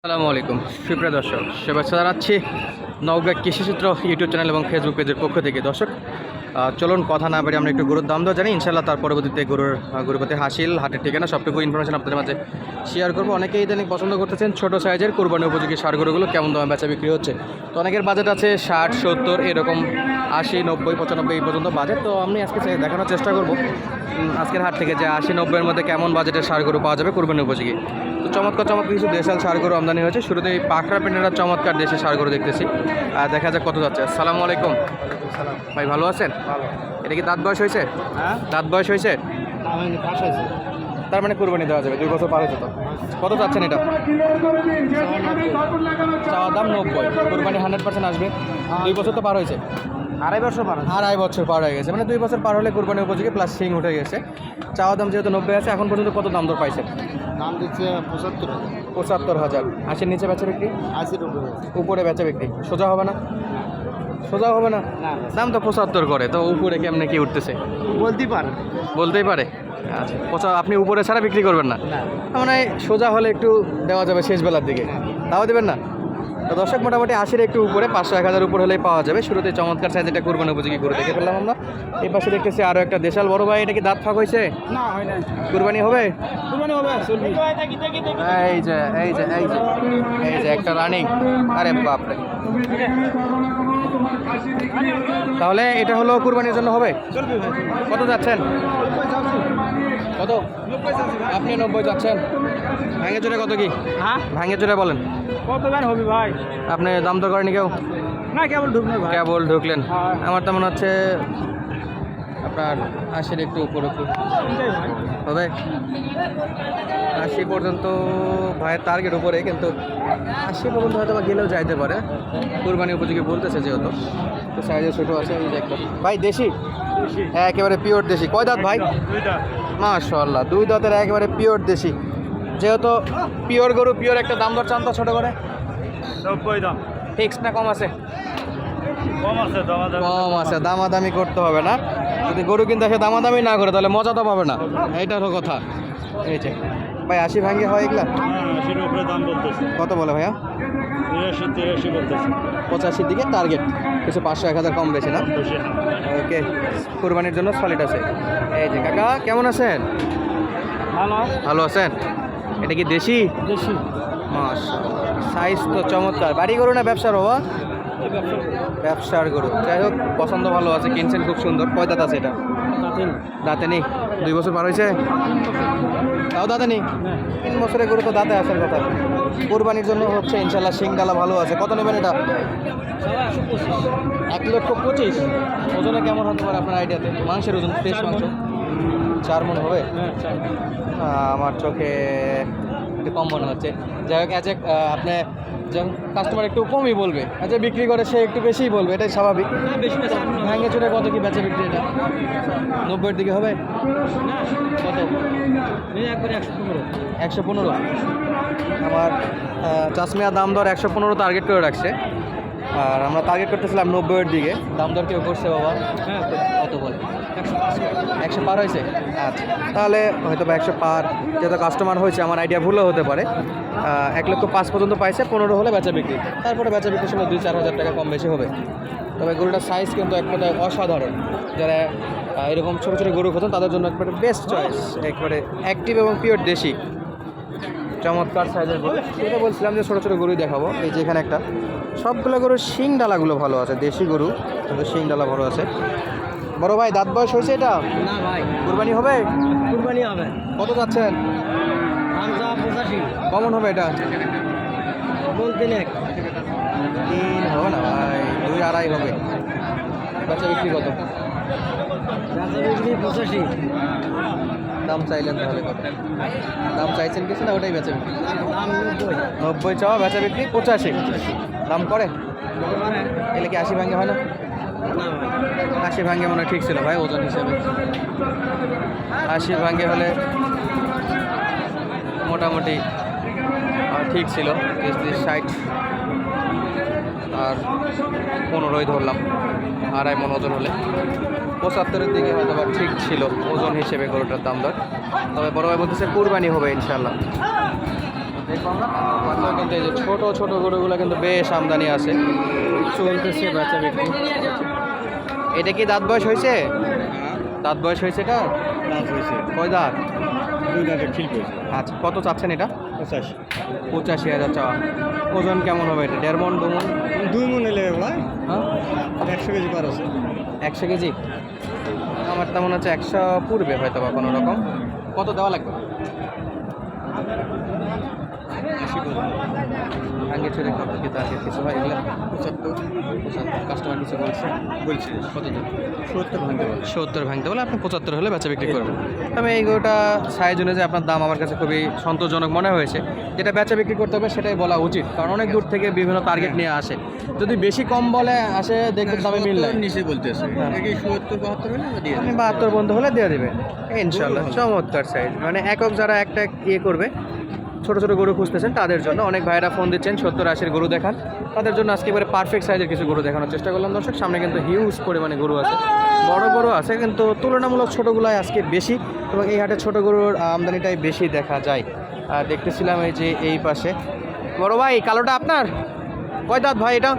আসসালামু আলাইকুম। সুপ্রিয় দর্শক শুভেচ্ছা জানাচ্ছি নওগাঁ কৃষিচিত্র ইউটিউব চ্যানেল এবং ফেসবুক পেজের পক্ষ থেকে। দর্শক চলুন কথা না বেরিয়ে আমরা একটু গরুর দাম দেওয়া জানি। ইনশাল্লাহ তার পরবর্তীতে গরুর গরুপতি হাসিল, হাটের ঠিকানা সবটুকু ইনফরমেশন আপনাদের মাঝে শেয়ার করব। অনেকেই ইদানিং পছন্দ করতেছেন ছোট সাইজের কোরবানি উপযোগী সার গরুগুলো, কেমন দামে বেচা বিক্রি হচ্ছে? তো অনেকের বাজেট আছে ষাট, সত্তর, এরকম আশি, নব্বই, পঁচানব্বই এই পর্যন্ত বাজেট তো আমি আজকে দেখানোর চেষ্টা করব। আজকের হাট থেকে যে আশি, নব্বইয়ের মধ্যে কেমন বাজেটের সার গরু পাওয়া যাবে কোরবানি উপযোগী। তো চমৎকার চমৎকার কিছু দেশাল সার গরু আমদানি হয়েছে। শুরুতে এই পাখরা পেন্ডার চমৎকার দেশে সার গরু দেখতেছি। আর দেখা যাক কত যাচ্ছে। আসসালামু আলাইকুম। ভাই ভালো আছেন? ভালো। এটা কি দাঁত বয়স হয়েছে? হ্যাঁ? দাঁত বয়স হয়েছে? তার মানে কোরবানি দেওয়া যাবে দুই বছর পার হয়েছে তো। কত চাচ্ছেন এটা? চাওয়া দাম নব্বই। কোরবানি হান্ড্রেড পার্সেন্ট আসবে। দুই বছর তো পার হয়েছে? আড়াই বছর পার। আড়াই বছর পার হয়ে গেছে। মানে দুই বছর পার হলে কোরবানি উপযোগী প্লাস সিং উঠে গেছে। চাওয়া দাম যেহেতু নব্বই আছে এখন পর্যন্ত কত দাম দর পাইছেন? দাম দিচ্ছে পঁচাত্তর পঁচাত্তর হাজার। আশির নিচে বেচা বিক্রি? আশির উপরে উপরে বেচা বিক্রি। সোজা হবে না? সোজা হবে না? দাম তো পঁচাত্তর করে তো উপরে কেমনে কি উঠতেছে? বলতেই পারে বলতেই পারে? আচ্ছা পচা আপনি উপরে ছাড়া বিক্রি করবেন না? মানে সোজা হলে একটু দেওয়া যাবে শেষ বেলার দিকে তাও দেবেন না? তো দর্শক মোটামুটি আশির একটু উপরে পাঁচশো এক হাজার উপর হলেই পাওয়া যাবে। শুরুতে চমৎকার সাইজ এটা কোরবানি উপযোগী করে দেখে ফেললাম আমরা। এই পাশে দেখতেছি আরও একটা দেশাল। বড় ভাই এটা কি দাঁত ফাঁক হয়েছে? না হয় না কুরবানি হবে? কুরবানি হবে এই যে এই যে এই যে এই যে একটা রানিং আরে বাপরে। তাহলে এটা হলো কুরবানির জন্য হবে? কত যাচ্ছেন? কত? আপনি নব্বই যাচ্ছেন? ভাঙে চুরে কত কি? হ্যাঁ? ভাঙে চুরে বলেন। কত গান হবে ভাই? আপনি দাম তো করেনি কেউ? না কেবল ভাই। কেবল ঢুকলেন। হ্যাঁ। আমার তো মনে হচ্ছে আপনার আশির একটু উপর উপর। হবে আশি পর্যন্ত ভাইয়ের টার্গেট উপরে কিন্তু আশি পর্যন্ত হয়তো বা গেলেও যাইতে পারে। কুরবানি উপযোগী বলতেছে যেহেতু। তো সাইজে ছোটো আছে যে একটা ভাই দেশি? হ্যাঁ একেবারে পিওর দেশি। কয় দাঁত ভাই? মাশাল্লাহ দুই দাঁতের একেবারে পিওর দেশি। যেহেতু পিওর গরু পিওর একটা দাম দর চান তো ছোটো করে। নব্বই দাম। ফিক্সড না কম আছে? কম আছে দাম কম আছে দামাদামি করতে হবে না। যদি গরু কিনতে আসে দামাদামি না করে তাহলে মজা তো পাবে না। এইটার কথা। এই যে ভাই আশি ভাঙ্গে হয় এগুলা? উপরে দাম কত বলে ভাইয়া? তিরাশি তিরাশি বলতেছে। পঁচাশির দিকে টার্গেট কিছু পাঁচশো এক হাজার কম বেশি না? ওকে কোরবানির জন্য সলিড আছে। এই যে কাকা কেমন আছেন? ভালো। ভালো আছেন? এটা কি দেশি? দেশি। মাস সাইজ তো চমৎকার। বাড়ি গরু না ব্যবসার বাবা? ব্যবসার গরু। যাই হোক পছন্দ ভালো আছে কিনছেন খুব সুন্দর। কয় দাঁত আছে এটা? দাঁতে নেই? দুই বছর পার হয়েছে? তাও দাঁতে নেই? তিন বছরের গরু তো দাঁতে আসার কথা। কোরবানির জন্য হচ্ছে ইনশাল্লাহ সিংডালা ভালো আছে। কত নেবেন এটা? এক লক্ষ পঁচিশ। ওজনে কেমন হতে পারে আপনার আইডিয়াতে মাংসের ওজন ফ্রেশ মাংস? চার মন হবে। আমার চোখে একটু কম মনে হচ্ছে। যাই হোক অ্যাজ আপনি যখন কাস্টমার একটু কমই বলবে আচ্ছা বিক্রি করে সে একটু বেশিই বলবে এটাই স্বাভাবিক। ভাঙে চুরে কত কি বেচে বিক্রি এটা? নব্বইয়ের দিকে হবে? একশো পনেরো। আমার চাষমিয়া দাম দর একশো পনেরো টার্গেট করে রাখছে। আর আমরা টার্গেট করতেছিলাম নব্বইয়ের দিকে। দাম দর কেউ করছে বাবা? হ্যাঁ কত বলে? একশো পার হয়েছে? আচ্ছা তাহলে হয়তো বা একশো পার যেহেতু কাস্টমার হয়েছে আমার আইডিয়া ভুলও হতে পারে। এক লক্ষ পাঁচ পর্যন্ত পাইছে পনেরো হলে বেচা বিক্রি। তারপরে বেচা বিক্রি সময় দুই চার হাজার টাকা কম বেশি হবে। তবে গরুটার সাইজ কিন্তু এক কথায় অসাধারণ। যারা এরকম ছোটো ছোটো গরু খোঁজেন তাদের জন্য একবারে বেস্ট চয়েস একবারে অ্যাক্টিভ এবং পিওর দেশি। চমৎকার সাইজের গরু। সেটা বলছিলাম যে ছোটো ছোটো গরুই দেখাবো। এই যে এখানে একটা। সবগুলো গরুর শিং ডালাগুলো ভালো আছে দেশি গরু। কিন্তু শিং ডালা ভালো আছে। বড় ভাই দাঁত বয়স হয়েছে এটা? না ভাই। কুরবানি হবে? কুরবানি হবে। কত যাচ্ছেন? পঁচাশি। কমন হবে এটা? তিন হবে না ভাই দুই আড়াই হবে। বেচা বিক্রি কত? পঁচাশি। দাম চাইলেন তাহলে দাম চাইছেন কিছু না ওটাই বেচা বিক্রি? নব্বই চাওয়া, বেচা বিক্রি, পঁচাশি। দাম করে? এলে কি আশি ভাঙে হয় না? আশি ভাঙ্গে মনে ঠিক ছিল ভাই ওজন হিসেবে। আশি ভাঙ্গে হলে মোটামুটি ঠিক ছিল ষাট। আর পনেরোই ধরলাম আড়াই মন ওজন হলে। পঁচাত্তরের দিকে হয়তো বা ঠিক ছিল ওজন হিসেবে গরুটার দাম দর। তবে বড় ভাই বলতেছে কুরবানি হবে ইনশাল্লাহ কিন্তু এই যে ছোট ছোট গরুগুলো কিন্তু বেশ আমদানি আছে। চলতেছে বাচ্চা বিক্রি। এটা কি দাঁত বয়স হয়েছে? দাঁত বয়স হয়েছে এটা দাঁত হয়েছে। কয় দাঁত? দুই দাঁতের ঠিক হয়েছে। আচ্ছা কত চাচ্ছেন এটা? পঁচাশি। পঁচাশি হাজার চাওয়া। ওজন কেমন হবে এটা? দেড় মন দু মন? দুই মন এলে ভাই। হ্যাঁ? একশো কেজি পার আছে একশো কেজি? আমার তেমন আছে হচ্ছে একশো পূর্বে হয়তো বা কোনো রকম। কত দেওয়া লাগবে? ছেড়ে কত কি তার কিছু হয়? এগুলো পঁচাত্তর পঁচাত্তর কাস্টমার কিছু বলছে? বলছি। কত সত্তর ভাঙতে পারে সত্তর ভাঙতে বলে আপনি পঁচাত্তর হলে বেচা বিক্রি করবেন। তবে এই গরুটা সাইজ অনুযায়ী আপনার দাম আমার কাছে খুবই সন্তোষজনক মনে হয়েছে। যেটা বেচা বিক্রি করতে হবে সেটাই বলা উচিত। কারণ অনেক দূর থেকে বিভিন্ন টার্গেট নিয়ে আসে। যদি বেশি কম বলে আসে দেখবেন দামে মিল নাই। নিচে বলতেছে। নাকি সত্তর বাহাত্তর হলে দিয়ে আপনি বাহাত্তর বন্ধ হলে দিয়ে দেবে। ইনশাল্লাহ চমৎকার সাইজ মানে একক যারা একটা ইয়ে করবে ছোট ছোট গরু খুঁজতেছেন, তাদের জন্য। অনেক ভাইরা ফোন দিচ্ছেন, সত্তর আশির গরু দেখান। তাদের জন্য আজকে এবারে পারফেক্ট সাইজের কিছু গরু দেখানোর চেষ্টা করলাম, দর্শক। সামনে কিন্তু হিউজ পরিমাণে গরু আছে। বড় গরু আছে, কিন্তু তুলনামূলক ছোটোগুলাই আজকে বেশি এবং এই হাটে ছোট গরুর আমদানিটাই বেশি দেখা যায়। আর দেখতেছিলাম এই যে এই পাশে। বড় ভাই, কালোটা আপনার? কয় দাঁত ভাই এটা?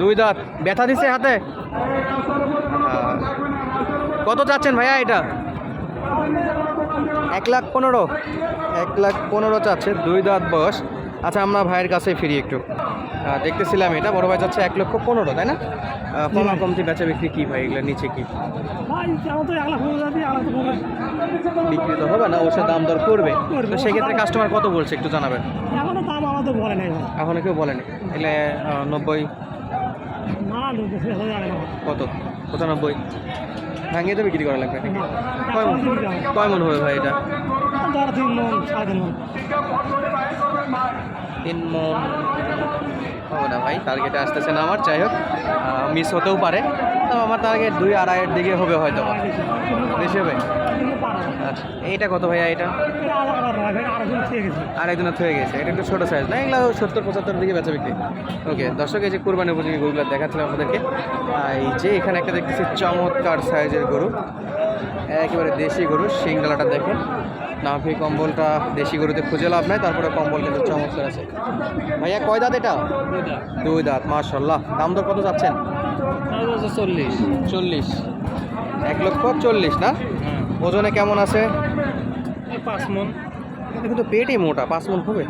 দুই দাঁত। ব্যথা দিছে হাতে? কত চাচ্ছেন ভাইয়া এটা? এক লাখ পনেরো। এক লাখ পনেরো চাচ্ছে দুই দাঁত বয়স। আচ্ছা আমরা ভাইয়ের কাছে ফিরি একটু। দেখতেছিলাম এটা। বড় ভাই যাচ্ছে এক লক্ষ পনেরো তাই না? কম কমতি বেচা বিক্রি কী ভাই এগুলো নিচে কি? বিক্রি তো হবে না ওর সাথে দাম দর করবে। করবে। তো সেক্ষেত্রে কাস্টমার কত বলছে একটু জানাবেন? এখনও দাম আমাদের বলে নাই এখনও কেউ বলেনি এগুলো নব্বই? কত? পঁচানব্বই? ভাঙিয়ে তো বিক্রি করা লাগবে? নাকি কয় মন? কয় মন হবে ভাই এটা? তিন মন। তিন মন। হবে না ভাই টার্গেটে আসতেছে না আমার, যাই হোক মিস হতেও পারে। তো আমার টার্গেট দুই আড়াইয়ের দিকে হবে হয়তো। বেশি হবে? আচ্ছা এইটা কত ভাইয়া এটা আর একদিন হয়ে গেছে, এটা একটু ছোটো সাইজ না? এগুলো সত্তর, পঁচাত্তর দিকে বেচা বিক্রি। ওকে দর্শক, এই যে কোরবানি উপযোগী গরুগুলো দেখাচ্ছিলাম আপনাদেরকে। এই যে এখানে একটা দেখতেছি চমৎকার সাইজের গরু। একেবারে দেশি গরু সিংগালাটা দেখেন। নাভি কম্বলটা দেশি গরুতে খুঁজে লাভ নাই তারপরে কম্বল কিন্তু চমৎকার আছে। ভাইয়া কয় দাঁত এটা? দুই দাঁত। মার্শাল্লাহ দাম দর কত যাচ্ছেন চল্লিশ। চল্লিশ। এক লক্ষ চল্লিশ না? ওজনে কেমন আছে? পাঁচ মন। কিন্তু পেটই মোটা পাঁচ মন হবে?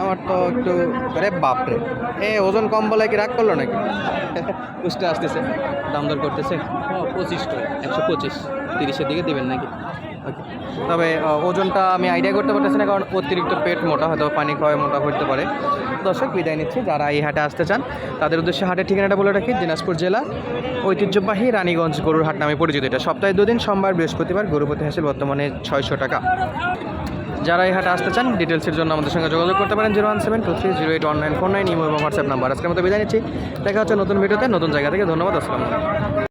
আমার তো একটু আরে বাপরে। এ ওজন কম বলে কি রাগ করল নাকি? বুঝতে আসতেছে। দাম দর করতেছে? পঁচিশ টাকা একশো পঁচিশ। তিরিশের দিকে দেবেন নাকি? Okay. তবে ওজনটা আমি আইডিয়া করতে পারতেছি না, কারণ অতিরিক্ত পেট মোটা, হয়তো পানি খাওয়ায় মোটা করতে পারে। দর্শক, বিদায় নিচ্ছি। যারা এই হাটে আসতে চান, তাদের উদ্দেশ্যে হাটের ঠিকানাটা বলে রাখি, দিনাজপুর জেলা, ঐতিহ্যবাহী রানীগঞ্জ গরুর হাট নামে পরিচিত। এটা সপ্তাহে দুদিন, সোমবার, বৃহস্পতিবার, গরুপতি হাসিল, বর্তমানে ছয়শো টাকা। যারা এই হাটে আসতে চান ডিটেলসের জন্য আমাদের সঙ্গে যোগাযোগ করতে পারেন, zero one seven two three zero eight one nine four nine, imo এবং হোয়াটসঅ্যাপ নাম্বার। আজকের মতো বিদায় নিচ্ছি। দেখা হচ্ছে নতুন ভিডিওতে, নতুন জায়গা থেকে। ধন্যবাদ, আসসালাম